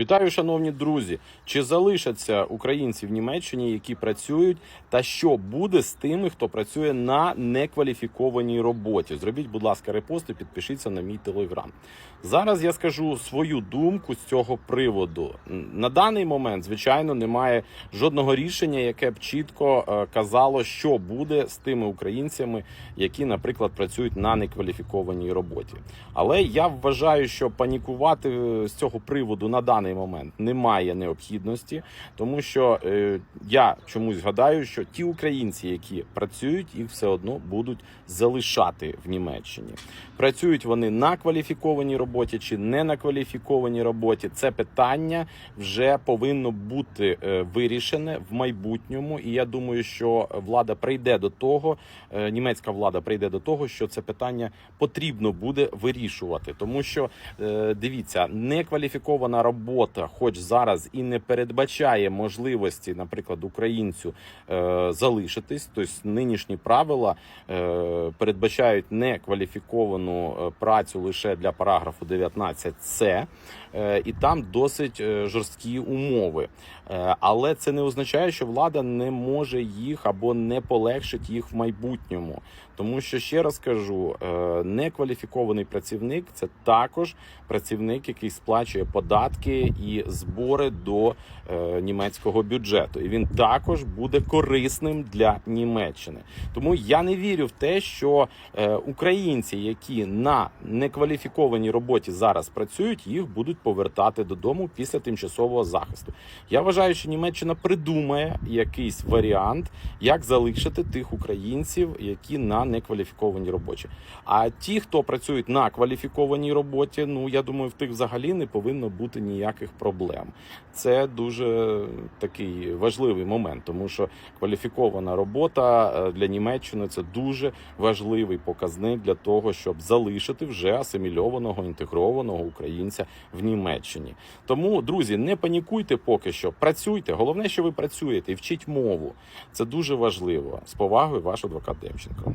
Вітаю, шановні друзі. Чи залишаться українці в Німеччині, які працюють, та що буде з тими, хто працює на некваліфікованій роботі? Зробіть, будь ласка, репост і підпишіться на мій телеграм. Зараз я скажу свою думку з цього приводу. На даний момент, звичайно, немає жодного рішення, яке б чітко е, казало, що буде з тими українцями, які, наприклад, працюють на некваліфікованій роботі. Але я вважаю, що панікувати е, з цього приводу на даний момент немає необхідності, тому що е, я чомусь гадаю, що ті українці, які працюють, їх все одно будуть залишати в Німеччині. Працюють вони на кваліфікованій роботі чи не на кваліфікованій роботі. Це питання вже повинно бути е, вирішене в майбутньому. І я думаю, що влада прийде до того, е, німецька влада прийде до того, що це питання потрібно буде вирішувати, тому що е, дивіться, некваліфікована робота, хоч зараз і не передбачає можливості, наприклад, українцю е, залишитись. Тобто нинішні правила е, передбачають некваліфіковану е, працю лише для параграфу 19 с е, і там досить е, жорсткі умови. Е, Але це не означає, що влада не може їх або не полегшить їх в майбутньому. Тому що ще раз кажу, е, некваліфікований працівник це також працівник, який сплачує податки і збори до е, німецького бюджету, і він також буде корисним для Німеччини. Тому я не вірю в те, що е, українці, які на некваліфікованій роботі зараз працюють, їх будуть повертати додому після тимчасового захисту. Я вважаю, що Німеччина придумає якийсь варіант, як залишити тих українців, які на некваліфікованій роботі. А ті, хто працюють на кваліфікованій роботі, ну я думаю, в тих взагалі не повинно бути ніяких проблем. Це дуже такий важливий момент, тому що кваліфікована робота е, для Німеччини це дуже важливий показник для того, щоб залишити вже асимільованого інтегрованого українця в Німеччині. Тому, друзі, не панікуйте поки що. Працюйте. Головне, що ви працюєте і вчіть мову. Це дуже важливо. З повагою, ваш адвокат Демченко.